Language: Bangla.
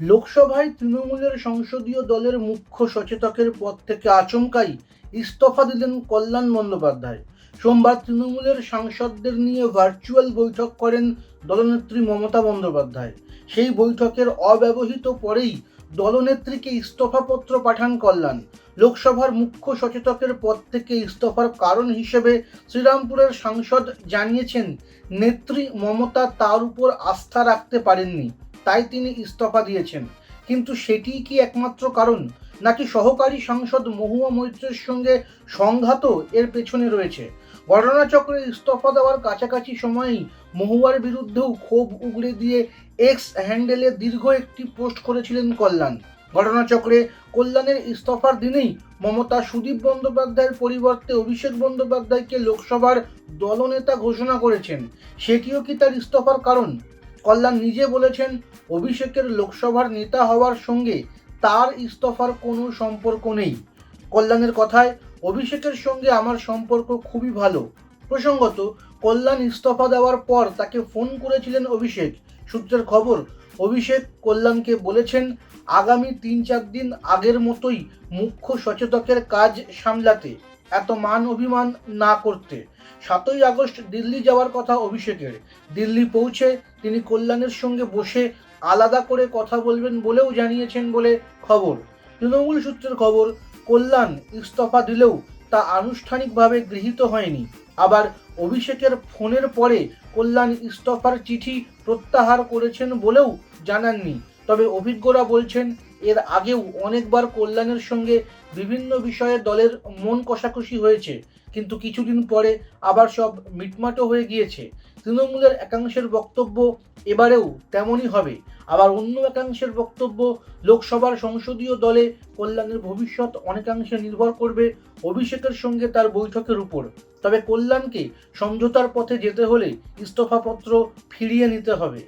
লোকসভায় তৃণমূলের সংসদীয় দলের মুখ্য সচেতকের পদ থেকে আচমকাই ইস্তফা দিলেন কল্যাণ বন্দ্যোপাধ্যায়। সোমবার তৃণমূলের সাংসদদের নিয়ে ভার্চুয়াল বৈঠক করেন দলনেত্রী মমতা বন্দ্যোপাধ্যায়। সেই বৈঠকের অব্যবহিত পরেই দলনেত্রীকে ইস্তফাপত্র পাঠান কল্যাণ। লোকসভার মুখ্য সচেতকের পদ থেকে ইস্তফার কারণ হিসেবে শ্রীরামপুরের সাংসদ জানিয়েছেন, নেত্রী মমতা তার উপর আস্থা রাখতে পারেননি। তাই তিনি ইস্তফা দিয়েছেন। কিন্তু সেটিই কি একমাত্র কারণ? নাকি সহকারী সাংসদ মহুয়া মৈত্রের সঙ্গে সংঘাতও এর পেছনে রয়েছে? ঘটনাচক্রে ইস্তফা দেওয়ার কাছাকাছি সময়েই মহুয়ার বিরুদ্ধেও ক্ষোভ উগড়ে দিয়ে এক্স হ্যান্ডেলে দীর্ঘ একটি পোস্ট করেছিলেন কল্যাণ। ঘটনাচক্রে কল্যাণের ইস্তফার দিনেই মমতা সুদীপ বন্দ্যোপাধ্যায়ের পরিবর্তে অভিষেক বন্দ্যোপাধ্যায়কে লোকসভার দলনেতা ঘোষণা করেছেন। সেটিও কি তার ইস্তফার কারণ? কল্যাণ নিজে বলেছেন অভিষেকের লোকসভার নেতা হওয়ার সঙ্গে তার ইস্তফার কোনো সম্পর্ক নেই। কল্যাণের কথায়, অভিষেকের সঙ্গে আমার সম্পর্ক খুবই ভালো। প্রসঙ্গত, কল্যাণ ইস্তফা দেওয়ার পর তাকে ফোন করেছিলেন অভিষেক। সূত্রের খবর, অভিষেক কল্যাণকে বলেছেন, আগামী তিন চার দিন আগের মতোই মুখ্য সচেতকের কাজ সামলাতে। এত মান অভিমান না করতে। সাতই আগস্ট দিল্লি যাওয়ার কথা অভিষেকের। দিল্লি পৌঁছে তিনি কল্যাণের সঙ্গে বসে আলাদা করে কথা বলবেন বলেও জানিয়েছেন বলে খবর। তৃণমূল সূত্রের খবর, কল্যাণ ইস্তফা দিলেও তা আনুষ্ঠানিকভাবে গৃহীত হয়নি। আবার অভিষেকের ফোনের পরে কল্যাণ ইস্তফার চিঠি প্রত্যাহার করেছেন বলেও জানাননি। তবে অভিজ্ঞরা বলছেন এর আগেও অনেকবার কল্যাণের সঙ্গে বিভিন্ন বিষয়ে দলের মন কষাকষি হয়েছে, কিন্তু কিছুদিন পরে আবার সব মিটমাটো হয়ে গিয়েছে। তৃণমূলের একাংশের বক্তব্য এবারেও তেমনই হবে। আবার অন্য একাংশের বক্তব্য, লোকসভার সংসদীয় দলে কল্যাণের ভবিষ্যৎ অনেকাংশে নির্ভর করবে অভিষেকের সঙ্গে তার বৈঠকের উপর। তবে কল্যাণকে সমঝোতার পথে যেতে হলে ইস্তফাপত্র ফিরিয়ে নিতে হবে।